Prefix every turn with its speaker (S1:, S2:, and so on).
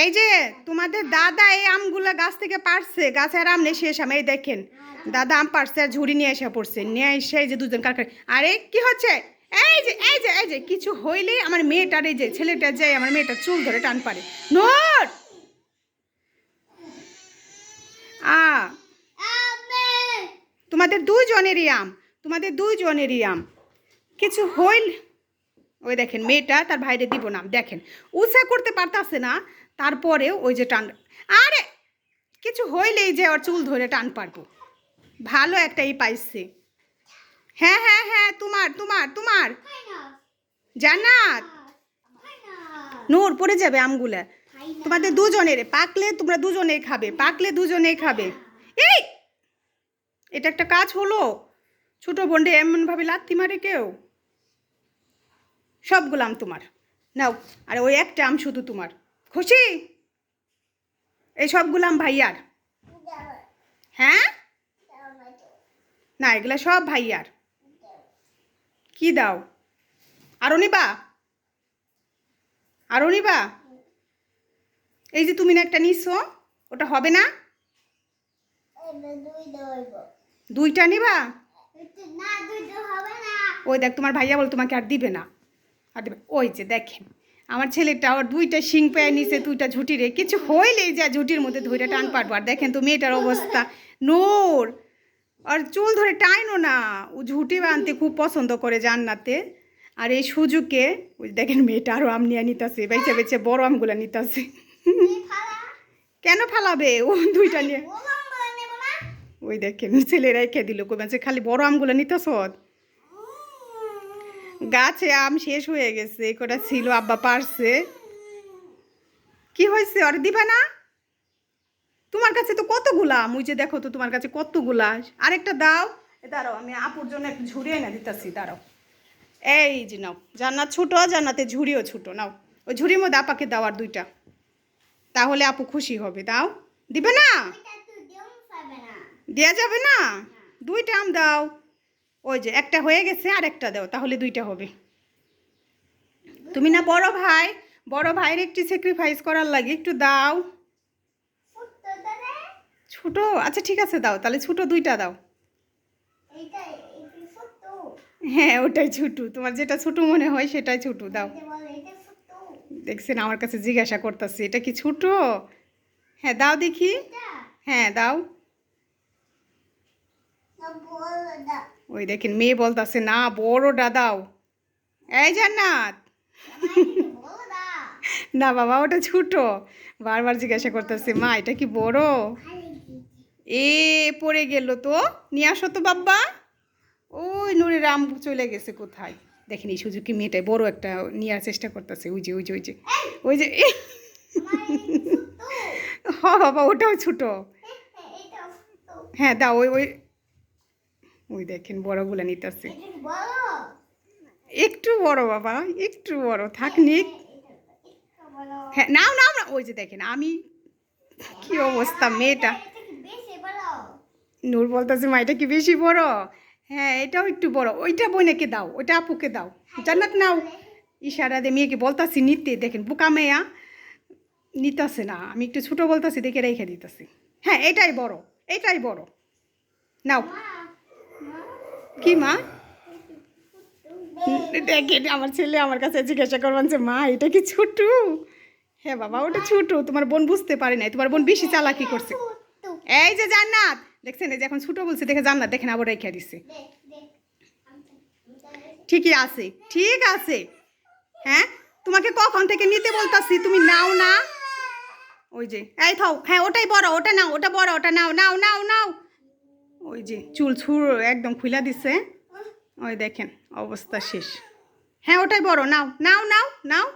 S1: এই যে তোমাদের দাদা এই আমগুলো গাছ থেকে পারছে, গাছের আম নেই শেষ আম, এই দেখেন। দাদা আম পারছে আর ঝুড়ি নিয়ে এসে পড়ছে, নিয়ে এসে এই যে দুজন কারখানে আরে কি হচ্ছে? এই যে এই যে এই যে, কিছু হইলেই আমার মেয়েটার এই যে, ছেলেটা যায় আমার মেয়েটার চুল ধরে টান পারে। নোট আ, তোমাদের দুইজনেরই আম, তোমাদের দুইজনেরই আম। কিছু হইল ওই দেখেন, মেয়েটা তার ভাইরে দিব না, দেখেন। উৎসাহ করতে পারতাছে না তারপরেও ওই যে টান, আরে কিছু হইলেই যে ওর চুল ধরে টান পারব। ভালো একটা এই পাইছে। হ্যাঁ হ্যাঁ হ্যাঁ তোমার তোমার তোমার। জান্নাত। নূর, পড়ে যাবে আমগুলা। তোমাদের দুজনের, পাকলে তোমরা দুজনেই খাবে, পাকলে দুজনেই খাবে। এই! এটা একটা কাজ হলো। ছোট বোনডে এমনভাবে লাত্তি মারে কেউ? সবগুলো আম তোমার। নাও, আর ওই একটা আম শুধু তোমার। খুশি? এই সবগুলো আম ভাইয়ার। হ্যাঁ? না এগুলা সব ভাইয়ার। কি দাও? আরও নিবা আরও নিবা এই যে তুমি না একটা নিছো ওটা হবে না? দুইটা নিবা? ওই দেখ তোমার ভাইয়া বল তোমাকে আর দিবে না। আর দিবে ওই যে দেখেন। আমার ছেলেটা ওর দুইটা শিং পেয়ে নিছে দুইটা ঝুটি রে। কিছু হইলেই যা ঝুটির মধ্যে ধরে টান পারব। আর দেখেন তো মেয়েটার অবস্থা। নোর! আর চুল ধরে টাইনো না। ও ঝুটি বানতে খুব পছন্দ করে জান্নাতে। আর এই সুযোগে ওই দেখেন মেয়েটা আরও আম নিয়ে নিতেছে বেছে বেছে বড় আমগুলো নিতেছে। কেন ফালাবে? ও দুইটা নিয়ে ওই দেখেন ছেলে রেখে দিল। কই বলছে খালি বড় আমগুলো নিতেছ? গাছে আম শেষ হয়ে গেছে কটা ছিল আব্বা পারছে। কি হয়েছে? আর দিবা না। তোমার কাছে তো কতগুলা আম? ওই যে দেখো তো তোমার কাছে কতগুলা। আরেকটা দাও। এ দাঁড়াও আমি আপুর জন্য একটু ঝুড়ি না দিতেছি দাঁড়াও। এই যে নাও জান্নাত ছোটো জান্নাতে ঝুড়িও ছোটো নাও। ওই ঝুড়ির মধ্যে আপাকে দাও আর দুইটা। তাহলে আপু খুশি হবে দাও। দিবে না? দেওয়া যাবে না। দুইটা আম দাও। ওই যে একটা হয়ে গেছে আর একটা দাও, তাহলে দুইটা হবে। তুমি না বড় ভাই, বড় ভাইয়ের একটু স্যাক্রিফাইস করার লাগে, একটু দাও। ছোট? আচ্ছা ঠিক আছে, দাও, তাহলে ছোট দুইটা দাও। হ্যাঁ ওটাই ছোটু, তোমার যেটা ছোট মনে হয় সেটাই ছোটু, দাও। দেখছেন, আমার কাছে জিজ্ঞাসা করতেছে, এটা কি ছোট? হ্যাঁ দাও দেখি। হ্যাঁ দাও। ওই দেখেন মেয়ে বলতাছে, না বড়টা দাও এই জান্নাত। না, বাবা, ওটা ছোট। বারবার জিজ্ঞাসা করতেছে, মা, এটা কি বড়? এ, পড়ে গেল তো। নিয়ে আসো তো, বাব্বা। ওই নুরে রাম চলে গেছে কোথায়? দেখেন এই সুযোগে মেয়েটাই বড় একটা নেওয়ার চেষ্টা করতেছে। ওই যে ওই যে ওই যে ওই যে হ, বাবা, ওটাও ছোট। হ্যাঁ দাও, ওই ওই ওই দেখেন বড় বড়গুলো নিতেছে। একটু বড়? বাবা একটু বড় থাক নিক হ্যাঁ নাও নাও না ওই যে দেখেন আমি কি অবস্থা মেয়েটা। নূর বলতেছে মা এটা কি বেশি বড়? হ্যাঁ এটাও একটু বড়। ওইটা বোনেকে দাও ওইটা আপুকে দাও। জান্নাত নাও। ইশারা দিয়ে মেয়েকে বলতাছি নিতে। দেখেন বোকা মেয়া। নিতেছে না আমি একটু ছোটো বলতাছি দেখে রেখে দিতেছি। হ্যাঁ এটাই বড় এটাই বড়। নাও। কি মা? দেখেন, আমার ছেলে আমার কাছে জিজ্ঞাসা করবেন যে, মা, এটা কি ছোটু? হ্যাঁ বাবা, ওটা ছোট, তোমার বোন বুঝতে পারে নাই, তোমার বোন বেশি চালাকি করছে। এই যে জান্নাত, দেখছেন এই যে এখন ছোট বলছে, দেখে জান্নাত দেখেন আবার রেখে দিছে। ঠিকই আছে, ঠিক আছে। হ্যাঁ তোমাকে কখন থেকে নিতে বলতাছি, তুমি নাও না। ওই যে, এই থাও হ্যাঁ ওটাই বড়, ওটা নাও, ওটা বড়, ওটা নাও নাও নাও নাও। ওই যে চুল ছুর একদম খুলা দিছে। ওই দেখেন, অবস্থা শেষ। হ্যাঁ ওটাই বড়, নাও নাও নাও নাও।